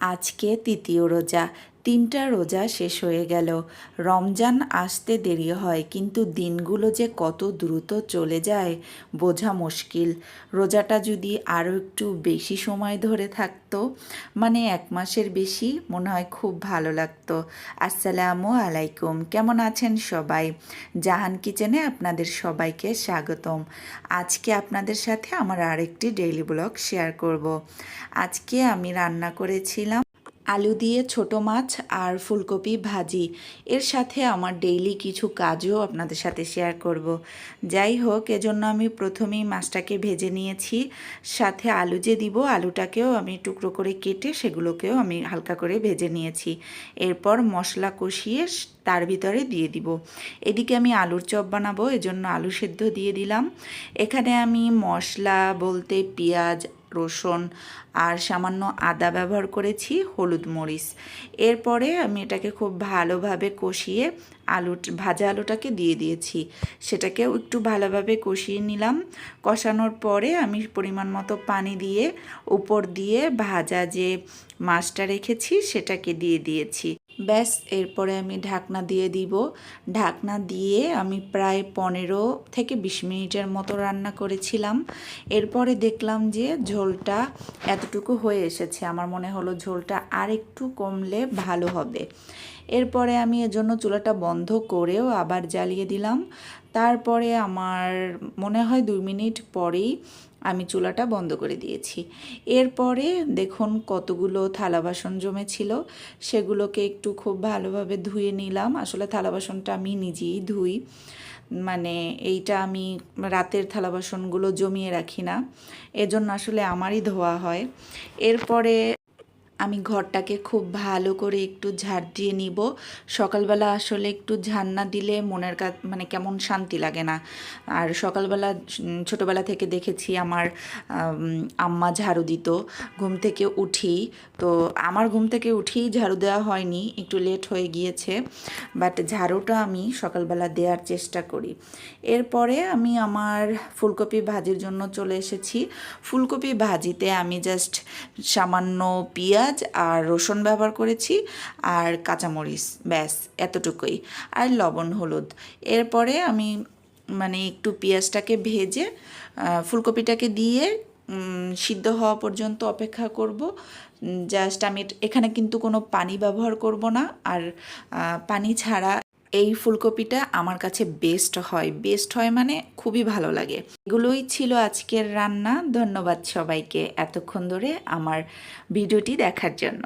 আজকে তৃতীয় রোজা। তিনটা রোজা শেষ হয়ে গেল। রমজান আসতে দেরি হয়, কিন্তু দিনগুলো যে কত দ্রুত চলে যায় বোঝা মুশকিল। রোজাটা যদি আরও একটু বেশি সময় ধরে থাকতো মানে এক মাসের বেশি, মনে হয় খুব ভালো লাগতো। আসসালামু আলাইকুম, কেমন আছেন সবাই? জাহান কিচেনে আপনাদের সবাইকে স্বাগতম। আজকে আপনাদের সাথে আমার আরেকটি ডেইলি ব্লগ শেয়ার করব। আজকে আমি রান্না করেছিলাম আলু দিয়ে ছোট মাছ আর ফুলকপি ভাজি। এর সাথে আমার ডেইলি কিছু কাজও আপনাদের সাথে শেয়ার করব। যাই হোক, এজন্য আমি প্রথমেই মাছটাকে ভেজে নিয়েছি। সাথে আলু যে দিব, আলুটাকেও আমি টুকরো করে কেটে সেগুলোকেও আমি হালকা করে ভেজে নিয়েছি। এরপর মশলা কষিয়ে তার ভিতরে দিয়ে দিব। এদিকে আমি আলুর চপ বানাবো, এজন্য আলু সেদ্ধ দিয়ে দিলাম। এখানে আমি মশলা বলতে পেঁয়াজ রসুন আর সামান্য আদা ব্যবহার করেছি, হলুদ মরিচ। এরপরে আমি এটাকে খুব ভালোভাবে কষিয়ে আলু, ভাজা আলুটাকে দিয়ে দিয়েছি। সেটাকেও একটু ভালোভাবে কষিয়ে নিলাম। কষানোর পরে আমি পরিমাণ মতো পানি দিয়ে, উপর দিয়ে ভাজা যে মাছটা রেখেছি, সেটাকে দিয়ে দিয়েছি। ব্যাস, এরপরে আমি ঢাকনা দিয়ে দিব। ঢাকনা দিয়ে আমি প্রায় পনেরো থেকে বিশ মিনিটের মতো রান্না করেছিলাম। এরপরে দেখলাম যে ঝোলটা এতটুকু হয়ে এসেছে। আমার মনে হলো ঝোলটা আর একটু কমলে ভালো হবে। এরপরে আমি এজন্য চুলাটা বন্ধ করেও আবার জ্বালিয়ে দিলাম। তারপরে আমার মনে হয় দুই মিনিট পরেই আমি চুলাটা বন্ধ করে দিয়েছি। এরপরে দেখুন কতগুলো থালা বাসন জমেছিল। সেগুলোকে একটু খুব ভালোভাবে ধুয়ে নিলাম। আসলে থালা বাসনটা আমি নিজেই ধুই। মানে এইটা আমি রাতের থালা বাসনগুলো জমিয়ে রাখি না। এজন্য আসলে আমারই ধোয়া হয়। এরপরে আমি ঘরটাকে খুব ভালো করে একটু ঝাড় দিয়ে নিব। সকালবেলা আসলে একটু ঝাড় না দিলে মনের কাজ মানে কেমন শান্তি লাগে না। আর সকালবেলা ছোটোবেলা থেকে দেখেছি আমার আম্মা ঝাড়ু দিত। ঘুম থেকে উঠি, তো আমার ঘুম থেকে উঠেই ঝাড়ু দেওয়া হয়নি, একটু লেট হয়ে গিয়েছে। বাট ঝাড়ুটা আমি সকালবেলা দেওয়ার চেষ্টা করি। এরপরে আমি আমার ফুলকপি ভাজির জন্য চলে এসেছি। ফুলকপি ভাজিতে আমি জাস্ট সামান্য পেঁয়াজ পেঁয়াজ আর রসুন ব্যবহার করেছি আর কাঁচামরিচ, ব্যাস, এতটুকুই। আর লবণ, হলুদ। এরপরে আমি মানে একটু পেঁয়াজটাকে ভেজে ফুলকপিটাকে দিয়ে সিদ্ধ হওয়া পর্যন্ত অপেক্ষা করব। জাস্ট আমি এখানে কিন্তু কোনো পানি ব্যবহার করব না। আর পানি ছাড়া এই ফুলকপিটা আমার কাছে বেস্ট হয়। বেস্ট হয় মানে খুবই ভালো লাগে। এগুলোই ছিল আজকের রান্না। ধন্যবাদ সবাইকে এতক্ষণ ধরে আমার ভিডিওটি দেখার জন্য।